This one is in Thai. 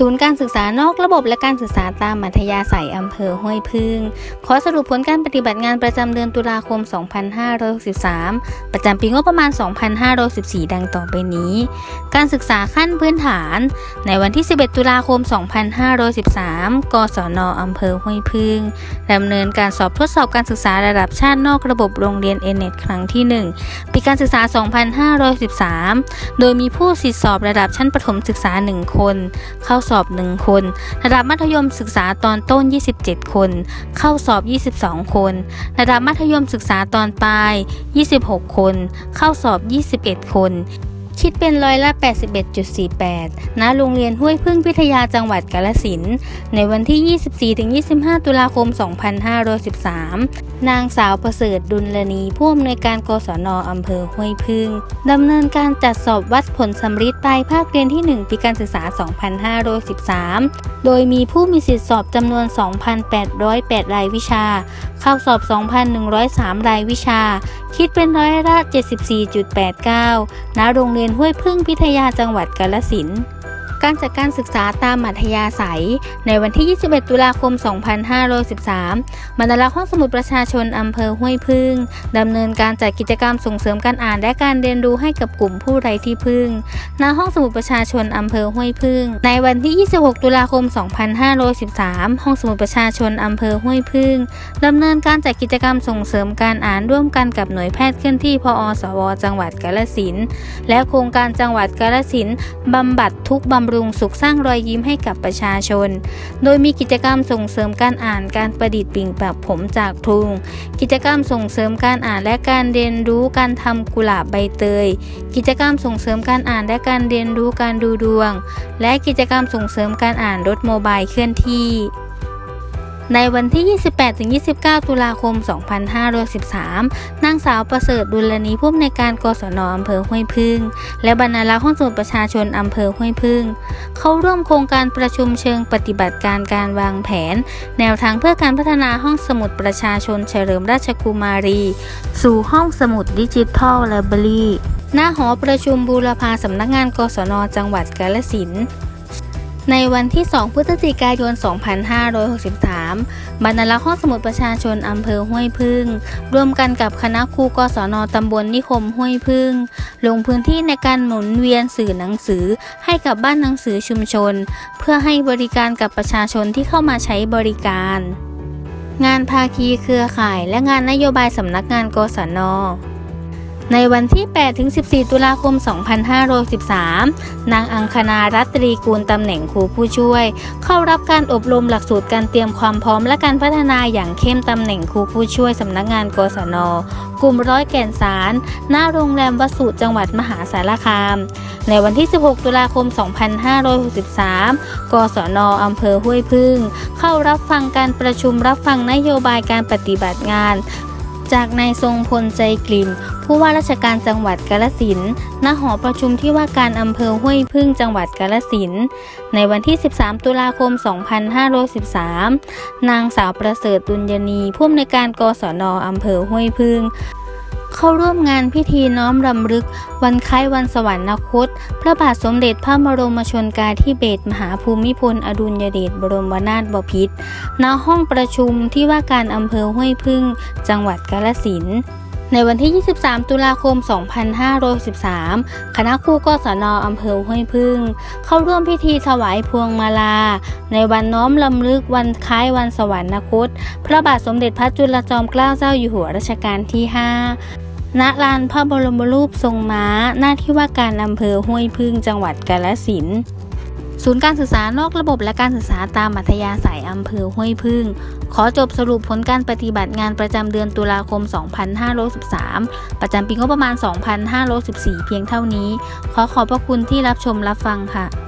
ศูนย์การศึกษานอกระบบและการศึกษาตามมัธยาศัยอำเภอห้วยพึ่ง ขอสรุปผลการปฏิบัติงานประจำเดือนตุลาคม 2563 ประจำปีงบประมาณ 2564 ดังต่อไปนี้ การศึกษาขั้นพื้นฐาน ในวันที่ 11 ตุลาคม 2513 กศนอำเภอห้วยพึ่งดำเนินการสอบทดสอบการศึกษาระดับชาตินอกระบบโรงเรียนเอเน็ตครั้งที่ 1 ปีการศึกษา 2513 โดยมีผู้สิทธิสอบระดับชั้นประถมศึกษา 1 คน เข้าสอบ 1 คน ระดับมัธยมศึกษาตอนต้น 27 คน เข้าสอบ 22 คน ระดับมัธยมศึกษาตอนปลาย 26 คน เข้าสอบ 21 คน คิดเป็นร้อยละ 81.48 ณ โรงเรียนห้วยพึ่งพิทยาจังหวัดกาฬสิน ในวันที่ 24-25 ตุลาคม 2513 นางสาวประเสริฐดุลนีผู้อำนวยการกศนอำเภอห้วยพึ่ง ดำเนินการจัดสอบวัดผลสำริดปลายภาคเรียนที่ 1 ปีการศึกษา 2513 โดยมีผู้มีสิทธิสอบจำนวน 2,808 รายวิชา เข้าสอบ 2,103 รายวิชา คิดเป็นร้อยละ 74.89 ณ โรงเรียนห้วยพึ่งพิทยาจังหวัดกาลสินธุ์ การจัดการศึกษาตามมัธยาศัย ในวันที่ 21 ตุลาคม 2513มณฑลห้องสมุดประชาชนอำเภอห้วยพึ่งดำเนินการจัดกิจกรรมส่งเสริมการอ่านและการเรียนรู้ให้กับกลุ่มผู้ไร้ที่พึ่ง ณ ห้องสมุดประชาชนอำเภอห้วยพึ่ง ในวันที่ 26 ตุลาคม 2513 ห้องสมุดประชาชนอำเภอห้วยพึ่งดำเนินการจัดกิจกรรมส่งเสริมการอ่านร่วมกันกับหน่วยแพทย์เคลื่อนที่พอสว จังหวัดกาฬสินและโครงการจังหวัดกาฬสินบำบัดทุกบำรุงสุขสร้างรอยยิ้มให้กับประชาชน โดยมีกิจกรรมส่งเสริมการอ่านการประดิษฐ์ปิ่งปักผมจากทุง กิจกรรมส่งเสริมการอ่านและการเรียนรู้การทำกุหลาบใบเตย กิจกรรมส่งเสริมการอ่านและการเรียนรู้การดูดวง และกิจกรรมส่งเสริมการอ่านรถโมบายเคลื่อนที่ ในวันที่ 28-29 ตุลาคม 2513 นางสาวประเสริฐดุลนีผู้อำนวยการกศนอำเภอห้วยพึ่ง และบรรณารักษ์ห้องสมุดประชาชนอำเภอห้วยพึ่ง เข้าร่วมโครงการประชุมเชิงปฏิบัติการการวางแผน แนวทางเพื่อการพัฒนาห้องสมุดประชาชนเฉลิมราชกุมารี สู่ห้องสมุดดิจิทัลไลบรารีหน้าหอประชุมบูรพาสำนักงานกศนจังหวัดกาฬสินธุ์ ในวันที่ 2 พฤศจิกายน 2563 บรรณารักษ์ห้องสมุดประชาชนอำเภอห้วยพึ่ง ร่วมกันกับคณะครูกศนตำบลนิคมห้วยพึ่ง ลงพื้นที่ในการหมุนเวียนสื่อหนังสือให้กับบ้านหนังสือชุมชน เพื่อให้บริการกับประชาชนที่เข้ามาใช้บริการ งานภาคีเครือข่ายและงานนโยบายสำนักงานกศน ในวันที่ 8 ถึง 14 ตุลาคม 2513 นางอังคณารัตตรีกูลตำแหน่งครูผู้ช่วย เข้ารับการอบรมหลักสูตรการเตรียมความพร้อมและการพัฒนาอย่างเข้มตำแหน่งครูผู้ช่วยสำนักงานกศน กลุ่มร้อยแก่นสารหน้าโรงแรมวสุจังหวัดมหาสารคาม ในวันที่ 16 ตุลาคม 2563 กศนอำเภอห้วยพึ่ง เข้ารับฟังการประชุมรับฟังนโยบายการปฏิบัติงาน จากนายทรงพลใจกลิ่มผู้ว่าราชการจังหวัดกาลสินณหอประชุมที่ว่าการอำเภอห้วยพึ่งจังหวัดกาลสินในวันที่ 13 ตุลาคม 2513 นางสาวประเสริฐดุลยนีผู้อำนวยการกศนอำเภอห้วยพึ่ง เข้าร่วมงานพิธีน้อมรำลึก วันคล้ายวันสวรรคต พระบาทสมเด็จพระบรมชนกาธิเบศรมหาภูมิพล อดุลยเดชบรมนาถบพิตรณห้องประชุมที่ว่าการอำเภอห้วยพึ่ง จังหวัดกาฬสินธุ์ในวันที่ 23 ตุลาคม 2513 คณะครูกศนอำเภอห้วยพึ่ง เข้าร่วมพิธีถวายพวงมาลา ในวันน้อมลำลึกวันคล้ายวันสวรรคต พระบาทสมเด็จพระจุลจอมเกล้าเจ้าอยู่หัวรัชกาลที่ 5 ณลานพระบรมรูปทรงม้า หน้าที่ว่าการอำเภอห้วยพึ่งจังหวัดกาฬสินศูนย์การศึกษานอกระบบและการศึกษาตามมัธยาศัยอำเภอห้วยพึ่ง ขอจบสรุปผลการปฏิบัติงานประจำเดือนตุลาคม 2513 ประจำปีงบประมาณ 2514 เพียงเท่านี้ ขอขอบพระคุณที่รับชมรับฟังค่ะ